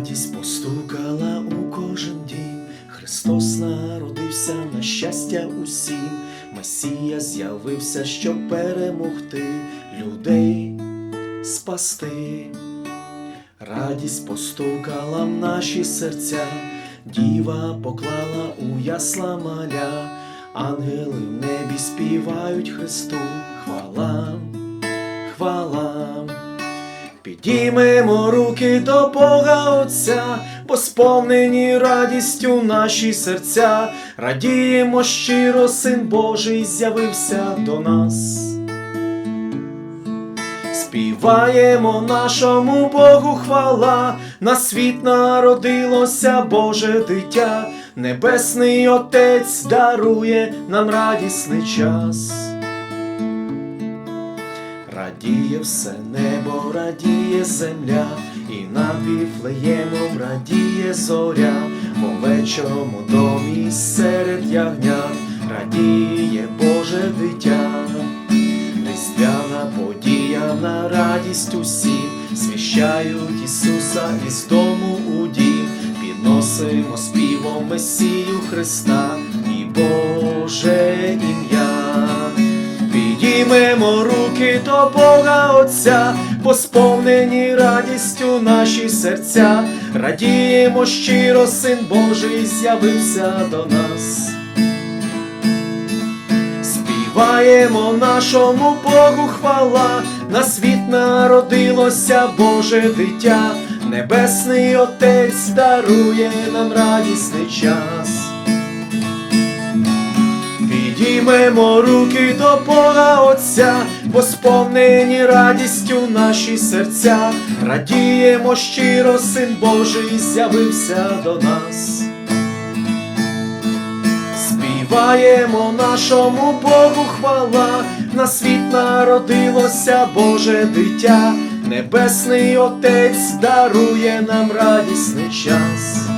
Радість постукала у кожен дім, Христос народився на щастя усім, Месія з'явився, щоб перемогти людей спасти. Радість постукала в наші серця, діва поклала у ясла маля, ангели в небі співають Христу, хвала, хвала. Підіймемо руки до Бога Отця, бо сповнені радістю наші серця, радіємо щиро, Син Божий з'явився до нас. Співаємо нашому Богу хвала, на світ народилося Боже дитя, Небесний Отець дарує нам радісний час. Радіє все небо, радіє земля, і над Віфлеємом радіє зоря, в овечому домі серед ягнят радіє Боже дитя. Різдвяна подія на радість усім, свіщають Ісуса із дому у дім, підносимо співом Месію Христа і Боже ім'я. Підіймемо руки до Бога Отця, бо сповнені радістю наші серця, радіємо щиро, Син Божий з'явився до нас. Співаємо нашому Богу хвала, на світ народилося Боже дитя, Небесний Отець дарує нам радісний час. Підіймемо руки до Бога Отця, бо сповнені радістю наші серця, радіємо щиро, Син Божий з'явився до нас. Співаємо нашому Богу хвала, на світ народилося Боже дитя, Небесний Отець дарує нам радісний час.